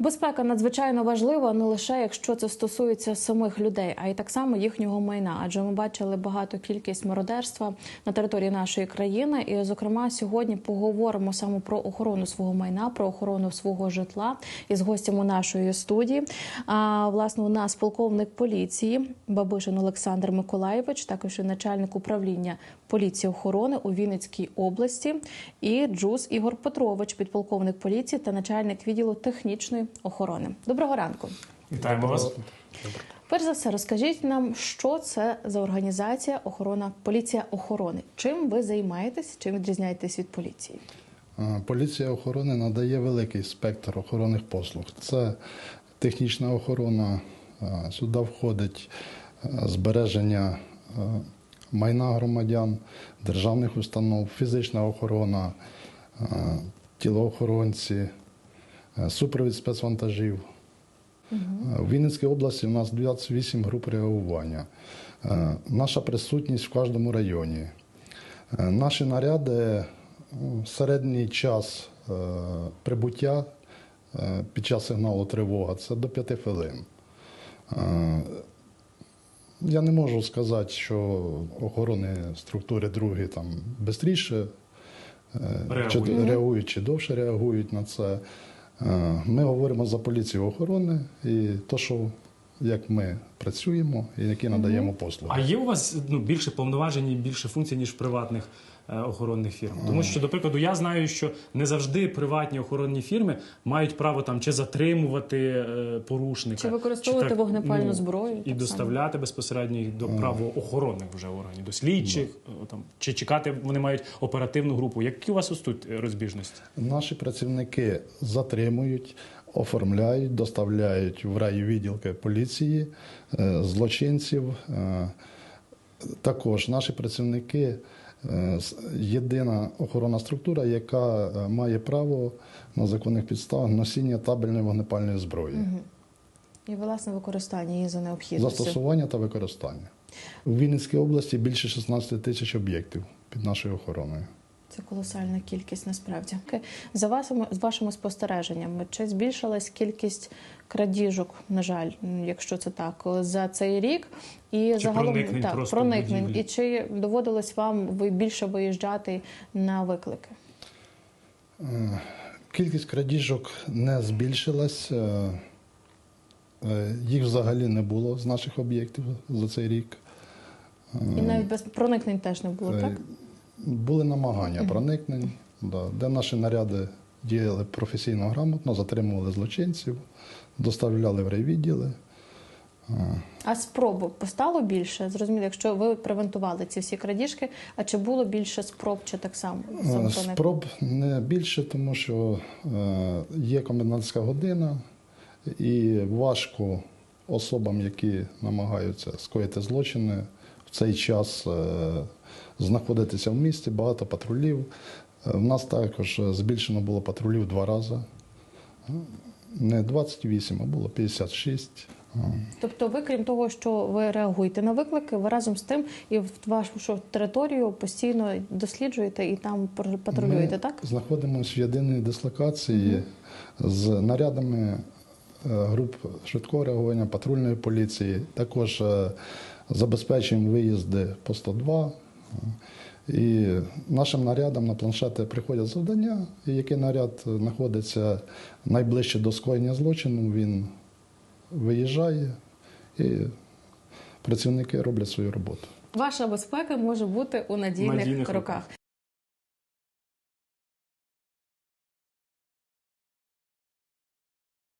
Безпека надзвичайно важлива не лише якщо це стосується самих людей, а й так само їхнього майна. Адже ми бачили багату кількість мародерства на території нашої країни. І, зокрема, сьогодні поговоримо саме про охорону свого майна, про охорону свого житла із гостями нашої студії. А власне у нас полковник поліції Бабишин Олександр Миколаєвич, також і начальник управління поліції охорони у Вінницькій області, і Джус Ігор Петрович, підполковник поліції та начальник відділу технічної охорони. Доброго ранку. Вітаємо вас. Перш за все, розкажіть нам, що це за організація охорона поліція охорони. Чим ви займаєтесь? Чим відрізняєтесь від поліції? Поліція охорони надає великий спектр охоронних послуг. Це технічна охорона, сюди входить збереження майна громадян, державних установ, фізична охорона, тілоохоронці, супровід спецвантажів. Е, В Вінницькій області у нас 28 груп реагування. Е, Наша присутність в кожному районі. Е, Наші наряди середній час е, прибуття е, під час сигналу тривога це до 5 хвилин. Е, Я не можу сказати, що охорони структури другі там швидше реагують, чи довше реагують на це. Е, Ми говоримо за поліцію охорони і то, що як ми працюємо і які надаємо послуги. А є у вас ну, більше повноважень і більше функцій, ніж в приватних е, охоронних фірм? Тому що, до прикладу, я знаю, що не завжди приватні охоронні фірми мають право там чи затримувати е, порушника, Чи використовувати вогнепальну зброю, і так доставляти безпосередньо їх до правоохоронних вже органів, до слідчих, е, там чи чекати вони мають оперативну групу. Які у вас ось тут розбіжності? Наші працівники затримують, оформляють, доставляють в райвідділки поліції е, злочинців. Е, Також наші працівники е, єдина охоронна структура, яка має право на законних підставах носіння табельної вогнепальної зброї, І власне використання її за необхідністю. застосування та використання. У Вінницькій області більше 16 тисяч об'єктів під нашою охороною. Це колосальна кількість насправді. За вашими, з вашими спостереженнями, чи збільшилась кількість крадіжок, на жаль, якщо це так, за цей рік? І Чи загалом проникнень так, проникнень. І чи доводилось вам ви більше виїжджати на виклики? Е, Кількість крадіжок не збільшилась. е, е, Їх взагалі не було з наших об'єктів за цей рік. І навіть без проникнень теж не було, так? Були намагання проникнень, да, де наші наряди діяли професійно грамотно, затримували злочинців, доставляли в райвідділи. А спроб стало більше? Зрозуміло, якщо ви превентували ці всі крадіжки, а чи було більше спроб, чи так само Е. Спроб не більше, тому що е, є комендантська година, і важко особам, які намагаються скоїти злочини, в цей час е, знаходитися в місті, багато патрулів. Е, В нас також збільшено було патрулів два рази. Е, Не 28, а було 56. Е, Тобто, ви, крім того, що ви реагуєте на виклики, ви разом з тим і в вашу територію постійно досліджуєте і там патрулюєте, Ми так? знаходимося в єдиній дислокації з нарядами е, груп швидкого реагування патрульної поліції. Також е, забезпечуємо виїзди по 102. І нашим нарядам на планшети приходять завдання, і який наряд знаходиться найближче до скоєння злочину, він виїжджає і працівники роблять свою роботу. Ваша безпека може бути у надійних, Надійних руках.